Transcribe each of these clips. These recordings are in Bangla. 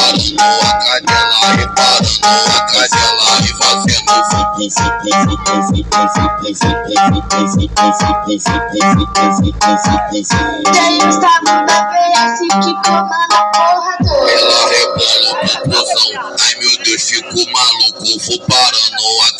Parando a cadela e a cadela e fazendo Tem estado da PS que comanda a porra toda. Ela rebola explosão. Ai meu Deus, fico maluco. Vou parando a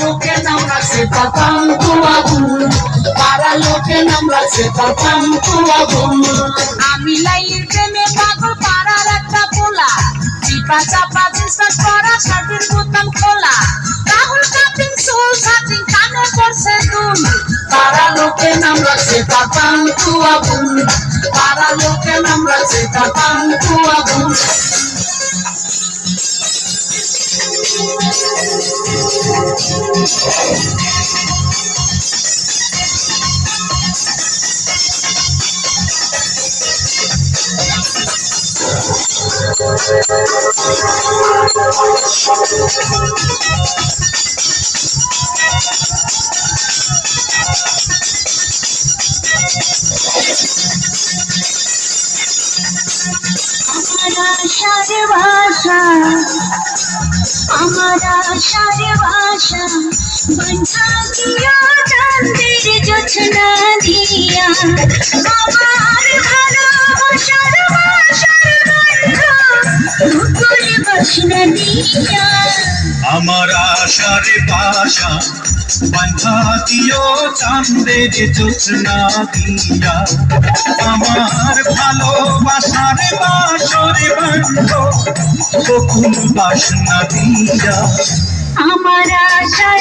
লোকে নাম রাখছে তাতাম কুয়া ভুল পাড়া লোকে নাম রাখছে তাতাম কুয়া ভুল আমি লাইলির প্রেমে পাগল পাড়ার একটা পোলা। চিপা চাপা চেষ্টা করা শার্টের বোতাম খোলা। রাহুল কাটিং চুল কাটিং কানে পড়ছে দুল। পাড়া লোকে নাম রাখছে তাতাম কুয়া ভুল পাড়া লোকে নাম রাখছে তাতাম কুয়া Thank you. you আশার ভাষা আমার আশার ভাষা বন্ধা দিয়া চাঁদের জোছনা দিয়া আমার ভালোবাসার ভাষার বন্ধা মুকুল বাসনা দিয়া আমার আশার বাসা বান্ধা দিও চান্দের জোৎস্না দিয়া আমার ভালোবাসার বাসর বন্ধ বকুল বাসনা দিয়া আমার আশার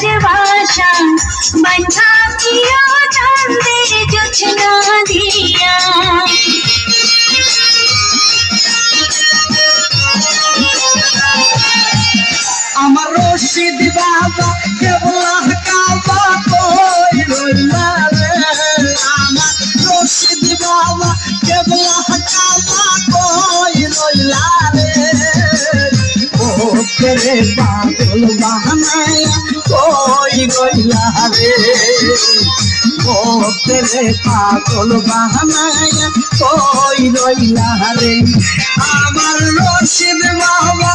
আমার রশিদ বাবা কেবল কাবা কই রইলা রে? আমার রশিদ বাবা কেবল কাবা কই রইলা রে? কেরে পাগল বাহানায়া কই রইলা রে? ও কেরে পাগল বাহানায়া কই রইলা রে? আমার রশিদ বাবা